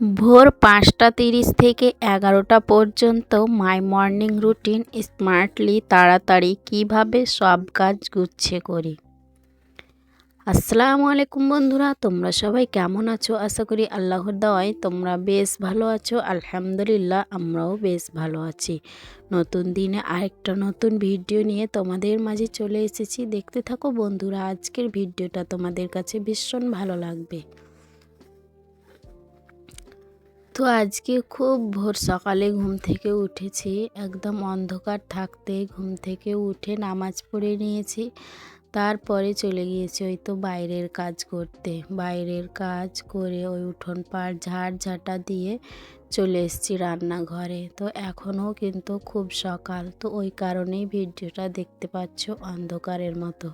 ভোর পাঁচটা তিরিশ থেকে এগারোটা পর্যন্ত মাই মর্নিং রুটিন স্মার্টলি তাড়াতাড়ি কীভাবে সব কাজ গুচ্ছে করি। আসসালামু আলাইকুম বন্ধুরা, তোমরা সবাই কেমন আছো? আশা করি আল্লাহর দাওয়ায় তোমরা বেশ ভালো আছো। আলহামদুলিল্লাহ, আমরাও বেশ ভালো আছি। নতুন দিনে আরেকটা নতুন ভিডিও নিয়ে তোমাদের মাঝে চলে এসেছি। দেখতে থাকো বন্ধুরা, আজকের ভিডিওটা তোমাদের কাছে ভীষণ ভালো লাগবে। তো আজকে খুব ভোর সকালে ঘুম থেকে উঠেছি। একদম অন্ধকার থাকতে ঘুম থেকে উঠে নামাজ পড়ে নিয়েছি। তারপরে চলে গিয়েছি ওই তো বাইরের কাজ করতে। বাইরের কাজ করে ওই উঠোন পাড় ঝাড় ঝাঁটা দিয়ে চলে এসেছি রান্নাঘরে। তো এখনও কিন্তু খুব সকাল। তো ওই কারণেই ভিডিওটা দেখতে পাচ্ছ অন্ধকারের মতো।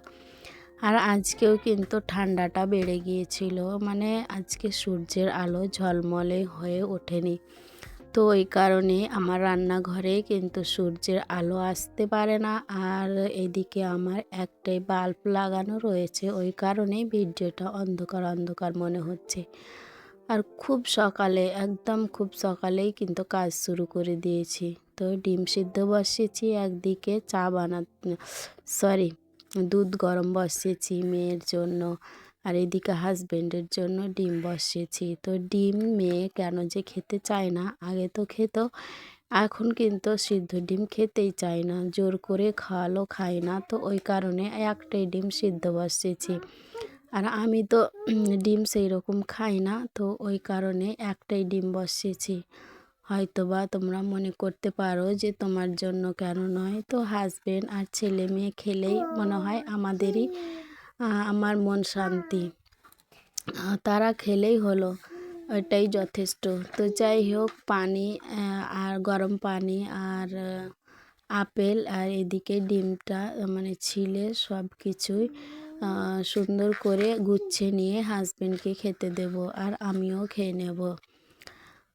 আর আজকেও কিন্তু ঠান্ডাটা বেড়ে গিয়েছিল। মানে আজকে সূর্যের আলো ঝলমলে হয়ে ওঠেনি। তো ওই কারণে আমার রান্নাঘরে কিন্তু সূর্যের আলো আসতে পারে না। আর এদিকে আমার একটাই বাল্ব লাগানো রয়েছে। ওই কারণেই ভিডিওটা অন্ধকার অন্ধকার মনে হচ্ছে। আর খুব সকালে, একদম খুব সকালেই কিন্তু কাজ শুরু করে দিয়েছি। তো ডিম সিদ্ধ বসিয়েছি একদিকে চা বানাতে সরি দুধ গরম বসিয়েছি মেয়ের জন্য আর এদিকে হাজব্যান্ডের জন্য ডিম বসিয়েছি। তো ডিম মেয়ে কেন যে খেতে চায় না, আগে তো খেত, এখন কিন্তু সিদ্ধ ডিম খেতেই চায় না। জোর করে খাওয়ালো, খায় না। তো ওই কারণে একটাই ডিম সিদ্ধ বসিয়েছি। আর আমি তো ডিম সেই রকম খাই না, তো ওই কারণে একটাই ডিম বসিয়েছি। হয়তো বা তোমরা মনে করতে পারো যে তোমার জন্য কেন নয়। তো হাজবেন্ড আর ছেলে মেয়ে খেলেই মনে হয় আমাদেরই আমার মন শান্তি। তারা খেলেই হলো, ওইটাই যথেষ্ট। তো যাই হোক পানি আর গরম পানি আর আপেল আর এদিকে ডিমটা মানে ছিলে সব কিছুই সুন্দর করে গুচ্ছে নিয়ে হাজব্যান্ডকে খেতে দেব আর আমিও খেয়ে নেব।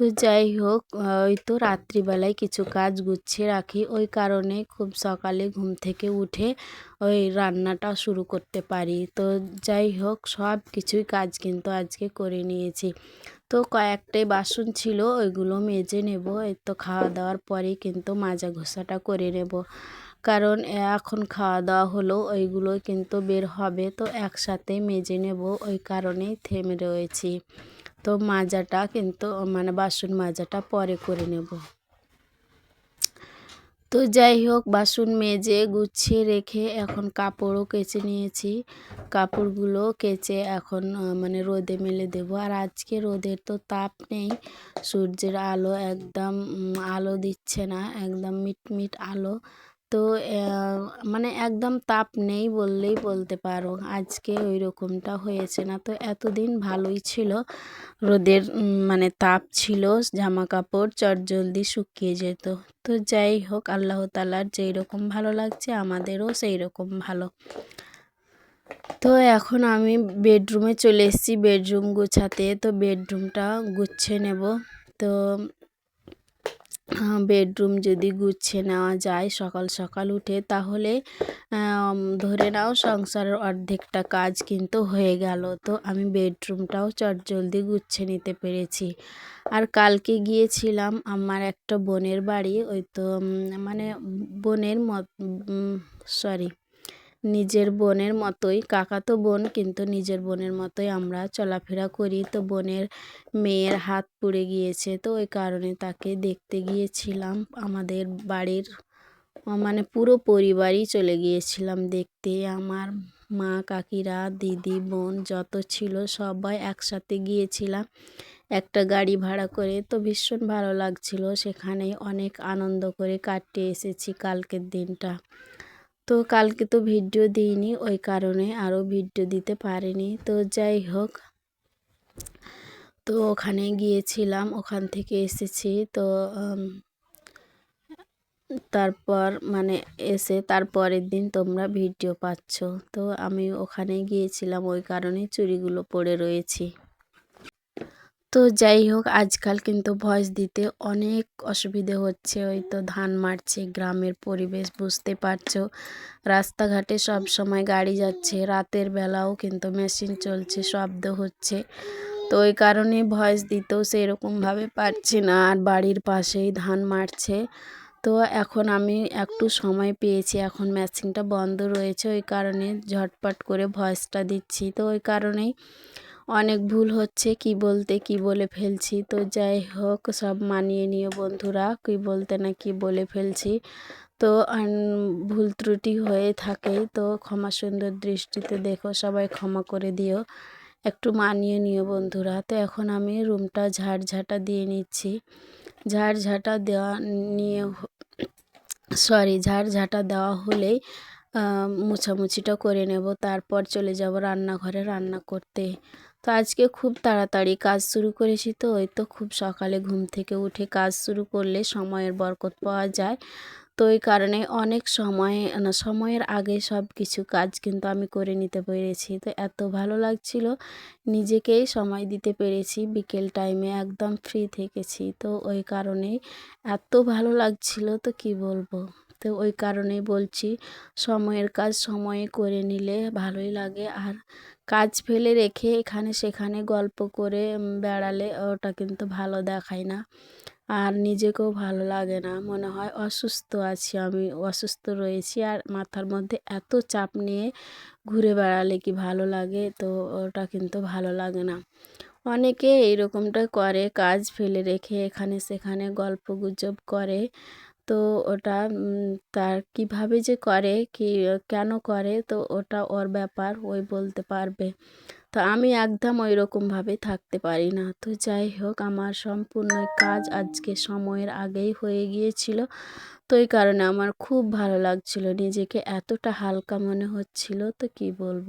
তো যাই হোক ওই তো রাত্রিবেলায় কিছু কাজ গুছিয়ে রাখি। ওই কারণে খুব সকালে ঘুম থেকে উঠে ওই রান্নাটা শুরু করতে পারি। তো যাই হোক, সব কিছুই কাজ কিন্তু আজকে করে নিয়েছি। তো কয়েকটাই বাসন ছিল, ওইগুলো মেজে নেব। এই তো খাওয়া দাওয়ার পরেই কিন্তু মাজা ঘষাটা করে নেব। কারণ এখন খাওয়া দাওয়া হলো ওইগুলো কিন্তু বের হবে। তো একসাথে মেজে নেব, ওই কারণেই থেমে রয়েছি। তো মাজাটা কিন্তু মানে বাসন মাজাটা পরে করে নেব। তো যাই হোক, বাসন মেজে গুছিয়ে রেখে এখন কাপড়ও কেচে নিয়েছি। কাপড়গুলো কেচে এখন মানে রোদে মেলে দেবো। আর আজকে রোদের তো তাপ নেই, সূর্যের আলো একদম আলো দিচ্ছে না, একদম মিটমিট আলো। তো মানে একদম তাপ নেই বললেই বলতে পারো। আজকে ওই রকমটা হয়েছে না। তো এতদিন ভালোই ছিল। রোদের মানে তাপ ছিল জামা কাপড় চটজলদি শুকিয়ে যেত। তো যাই হোক, আল্লাহ তালার যেই রকম ভালো লাগছে, আমাদেরও সেই রকম ভালো। তো এখন আমি বেডরুমে চলে এসেছি, বেডরুম গুছাতে। তো বেডরুমটা গুছিয়ে নেব। তো বেডরুম যদি গুছিয়ে নেওয়া যায় সকাল সকাল উঠে, তাহলে ধরে নাও সংসারের অর্ধেকটা কাজ কিন্তু হয়ে গেল। তো আমি বেডরুমটাও চটজলদি গুছিয়ে নিতে পেরেছি। আর কালকে গিয়েছিলাম আমার একটা বোনের বাড়ি, ওই তো মানে বোনের মত সরি নিজের বোনের মতোই। কাকাতো বোন, কিন্তু নিজের বোনের মতোই আমরা চলাফেরা করি। তো বোনের মেয়ের হাত পুড়ে গিয়েছে, তো ওই কারণে তাকে দেখতে গিয়েছিলাম। আমাদের বাড়ির মানে পুরো পরিবারই চলে গিয়েছিলাম দেখতে। আমার মা, কাকিরা, দিদি, বোন যত ছিল সবাই একসাথে গিয়েছিলাম। একটা গাড়ি ভাড়া করে, তো ভীষণ ভালো লাগছিল। সেখানে অনেক আনন্দ করে কাটিয়ে এসেছি কালকের দিনটা। তো কালকে তো ভিডিও দিইনি, ওই কারণে আরও ভিডিও দিতে পারিনি। তো যাই হোক, তো ওখানে গিয়েছিলাম, ওখান থেকে এসেছি। তো তারপর মানে এসে তারপরের দিন তোমরা ভিডিও পাচ্ছ। তো আমি ওখানে গিয়েছিলাম, ওই কারণে চুরিগুলো পড়ে রয়েছি। তো যাই হোক, আজকাল কিন্তু ভয়েস দিতে অনেক অসুবিধে হচ্ছে। ওই তো ধান মারছে, গ্রামের পরিবেশ বুঝতে পারছ। রাস্তাঘাটে সব সময় গাড়ি যাচ্ছে, রাতের বেলাও কিন্তু মেশিন চলছে, শব্দ হচ্ছে। তো ওই কারণে ভয়েস দিতেও সেরকমভাবে পারছি না। আর বাড়ির পাশেই ধান মারছে। তো এখন আমি একটু সময় পেয়েছি, এখন ম্যাচিংটা বন্ধ রয়েছে। ওই কারণে ঝটপট করে ভয়েসটা দিচ্ছি। তো ওই কারণেই অনেক ভুল হচ্ছে, কি বলতে, কি বলে ফেলছি। তো যাই হোক, সব মানিয়ে নিও বন্ধুরা, কি বলতে না কি বলে ফেলছি। তো ভুল ত্রুটি হয়ে থাকে, তো ক্ষমা সুন্দর দৃষ্টিতে দেখো, সবাই ক্ষমা করে দিও। একটু মানিয়ে নিও বন্ধুরা। তো এখন আমি রুমটা ঝাড়ঝাঁটা দিয়ে নিচ্ছি। ঝাড়ঝাঁটা দেওয়া নিয়ে সরি, ঝাড়ঝাঁটা দেওয়া হলেই মুছামুছিটা করে নেব। তারপর চলে যাব রান্নাঘরে রান্না করতে। তো আজকে খুব তাড়াতাড়ি কাজ শুরু করেছি তো ওই তো খুব সকালে ঘুম থেকে উঠে কাজ শুরু করলে সময়ের বরকত পাওয়া যায়। তো ওই কারণে অনেক সময়, না, সময়ের আগে সব কিছু কাজ কিন্তু আমি করে নিতে পেরেছি। তো এত ভালো লাগছিল, নিজেকেই সময় দিতে পেরেছি, বিকেল টাইমে একদম ফ্রি থেকেছি। তো ওই কারণেই এত ভালো লাগছিল, তো কি বলব? তো ওই কারণেই বলছি, সময়ের কাজ সময়ে করে নিলে ভালোই লাগে। আর কাজ ফেলে রেখে এখানে সেখানে গল্প করে বেড়ালে ওটা কিন্তু ভালো দেখায় না। আর নিজেকেও ভালো লাগে না। মনে হয় অসুস্থ আছি আমি, অসুস্থ রয়েছি। আর মাথার মধ্যে এত চাপ নিয়ে ঘুরে বেড়ালে কি ভালো লাগে? তো ওটা কিন্তু ভালো লাগে না। অনেকে এইরকমটা করে, কাজ ফেলে রেখে এখানে সেখানে গল্প গুজব করে। তো ওটা তার কীভাবে যে করে, কি, কেন করে, তো ওটা ওর ব্যাপার, ওই বলতে পারবে। তো আমি একদম ওই রকমভাবে থাকতে পারি না। তো যাই হোক, আমার সম্পূর্ণ কাজ আজকে সময়ের আগেই হয়ে গিয়েছিল। তো এই কারণে আমার খুব ভালো লাগছিল, নিজেকে এতটা হালকা মনে হচ্ছিল, তো কি বলব?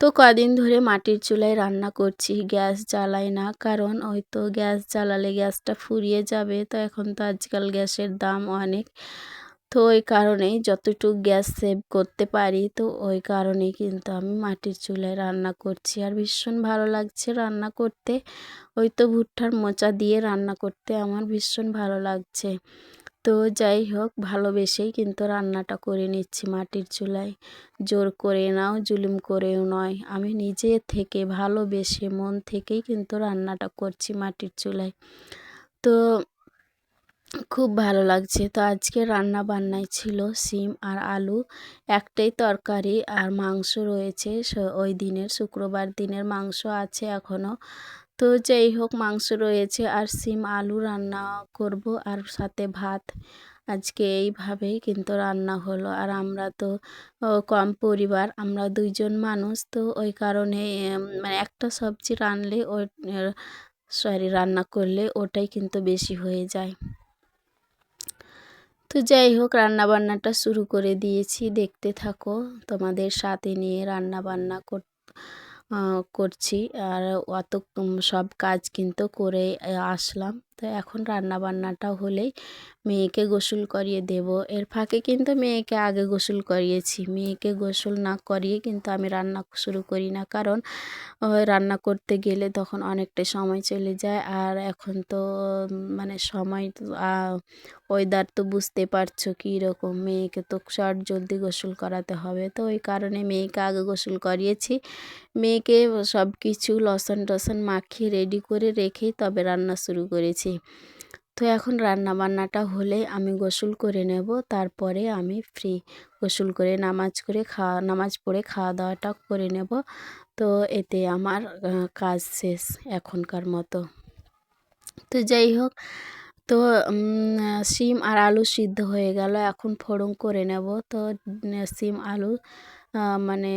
তো কদিন ধরে মাটির চুলায় রান্না করছি, গ্যাস জ্বালাই না, কারণ ওই তো গ্যাস জ্বালালে গ্যাসটা ফুরিয়ে যাবে, তো এখন তো আজকাল গ্যাসের দাম অনেক। তো ওই কারণেই যতটুকু গ্যাস সেভ করতে পারি, তো ওই কারণেই কিন্তু আমি মাটির চুলায় রান্না করছি। আর ভীষণ ভালো লাগছে রান্না করতে। ওই তো ভুট্টার মোচা দিয়ে রান্না করতে আমার ভীষণ ভালো লাগছে। তো যাই হোক, ভালোবেসেই কিন্তু রান্নাটা করে নিচ্ছি মাটির চুলায়। জোর করে নাও, জুলুম করেও নয়। আমি নিজে থেকে ভালোবেসে মন থেকেই কিন্তু রান্নাটা করছি মাটির চুলায়। তো খুব ভালো লাগছে। তো আজকে রান্না বান্নায় ছিল সিম আর আলু, একটাই তরকারি আর মাংস রয়েছে। ওই দিনের শুক্রবার দিনের মাংস আছে এখনও তো যাই হোক মাংস রয়েছে আর সিম আলু রান্না করব আর সাথে ভাত। আজকে এইভাবেই কিন্তু রান্না হলো। আর আমরা তো কম পরিবার, আমরা দুইজন মানুষ, তো ওই কারণে মানে একটা সবজি রানলে ওই সরি, রান্না করলে ওটাই কিন্তু বেশি হয়ে যায়। তো যাই হোক রান্নাবান্নাটা শুরু করে দিয়েছি। দেখতে থাকো, তোমাদের সাথে নিয়ে রান্নাবান্না কর করছি। আর অত সব কাজ কিন্তু করে আসলাম। তো এখন রান্না রান্নাবান্নাটা হলেই মেয়েকে গোসল করিয়ে দেব। এর ফাঁকে কিন্তু মেয়েকে আগে গোসল করিয়েছি। মেয়েকে গোসল না করিয়ে কিন্তু আমি রান্না শুরু করি না। কারণ রান্না করতে গেলে তখন অনেকটা সময় চলে যায়। আর এখন তো মানে সময় ওয়েদার তো বুঝতে পারছ কী রকম। মেয়েকে তো শর্ট জলদি গোসল করাতে হবে। তো ওই কারণে মেয়েকে আগে গোসল করিয়েছি। মেয়েকে সব কিছু লসন টসন মাখিয়ে রেডি করে রেখেই তবে রান্না শুরু করেছি। তো এখন রান্না বান্নাটা হলে আমি গোসল করে নেব, তারপরে আমি ফ্রি গোসল করে, নামাজ করে খাওয়া, নামাজ পড়ে খাওয়া দাওয়াটা করে নেব। তো এতে আমার কাজ শেষ এখনকার মতো। তো যাই হোক, তো সিম আর আলু সিদ্ধ হয়ে গেল, এখন ফোড়ন করে নেব। তো সিম আলু মানে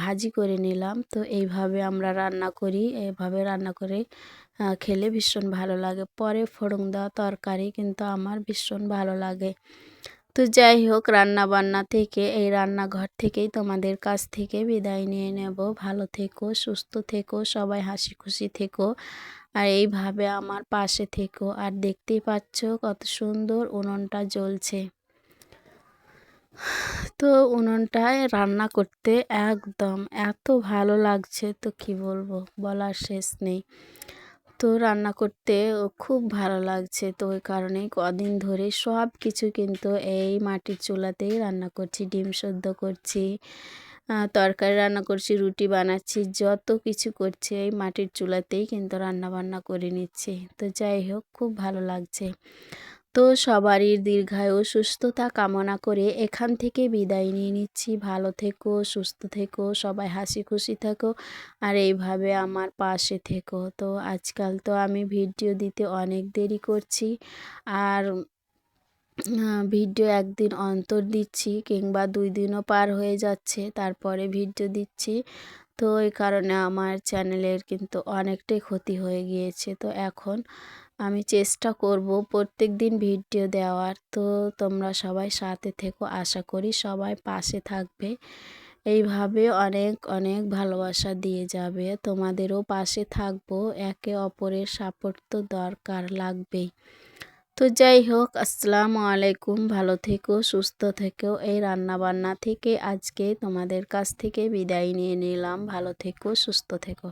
ভাজি করে নিলাম। তো এইভাবে আমরা রান্না করি, এইভাবে রান্না করে খেলে ভীষণ ভালো লাগে। পরে ফোড়ন দেওয়া তরকারি কিন্তু আমার ভীষণ ভালো লাগে। তো যাই হোক রান্না বান্না থেকে, এই রান্নাঘর থেকেই তোমাদের কাছ থেকে বিদায় নিয়ে নেব। ভালো থেকো, সুস্থ থেকো, সবাই হাসি খুশি থেকো। আর এইভাবে আমার পাশে থেকো। আর দেখতেই পাচ্ছ কত সুন্দর উনুনটা জ্বলছে। তো উনুনটায় রান্না করতে একদম এত ভালো লাগছে, তো কি বলব? বলার শেষ নেই। তো রান্না করতে খুব ভালো লাগছে। তো ওই কারণে কদিন ধরে সব কিছু কিন্তু এই মাটির চুলাতেই রান্না করছি, ডিম সেদ্ধ করছি তরকারি রান্না করছি, রুটি বানাচ্ছি, যত কিছু করছি এই মাটির চুলাতেই কিন্তু রান্না বান্না করে নিচ্ছি। তো যাই হোক, খুব ভালো লাগছে। তো সবারই দীর্ঘায়ু সুস্থতা কামনা করে এখান থেকে বিদায় নিয়ে নিচ্ছি। ভালো থেকো, সুস্থ থেকো, সবাই হাসি খুশি থেকো। আর এইভাবে আমার পাশে থেকো। তো আজকাল তো আমি ভিডিও দিতে অনেক দেরি করছি। আর ভিডিও একদিন অন্তর দিচ্ছি কিংবা দুই দিনও পার হয়ে যাচ্ছে, তারপরে ভিডিও দিচ্ছি। তো এই কারণে আমার চ্যানেলের কিন্তু অনেকটাই ক্ষতি হয়ে গিয়েছে। তো এখন আমি চেষ্টা করব প্রত্যেক দিন ভিডিও দেওয়ার। তো তোমরা সবাই সাথে থেকো, আশা করি সবাই পাশে থাকবে। এইভাবে অনেক অনেক ভালোবাসা দিয়ে যাবে। তোমাদেরও পাশে থাকব, একে অপরের সাপোর্ট তো দরকার লাগবেই। তো যাই হোক, আসসালামু আলাইকুম। ভালো থেকো, সুস্থ থেকো। এই রান্না বান্না থেকে আজকে তোমাদের কাছ থেকে বিদায় নিয়ে নিলাম। ভালো থেকো, সুস্থ থেকো।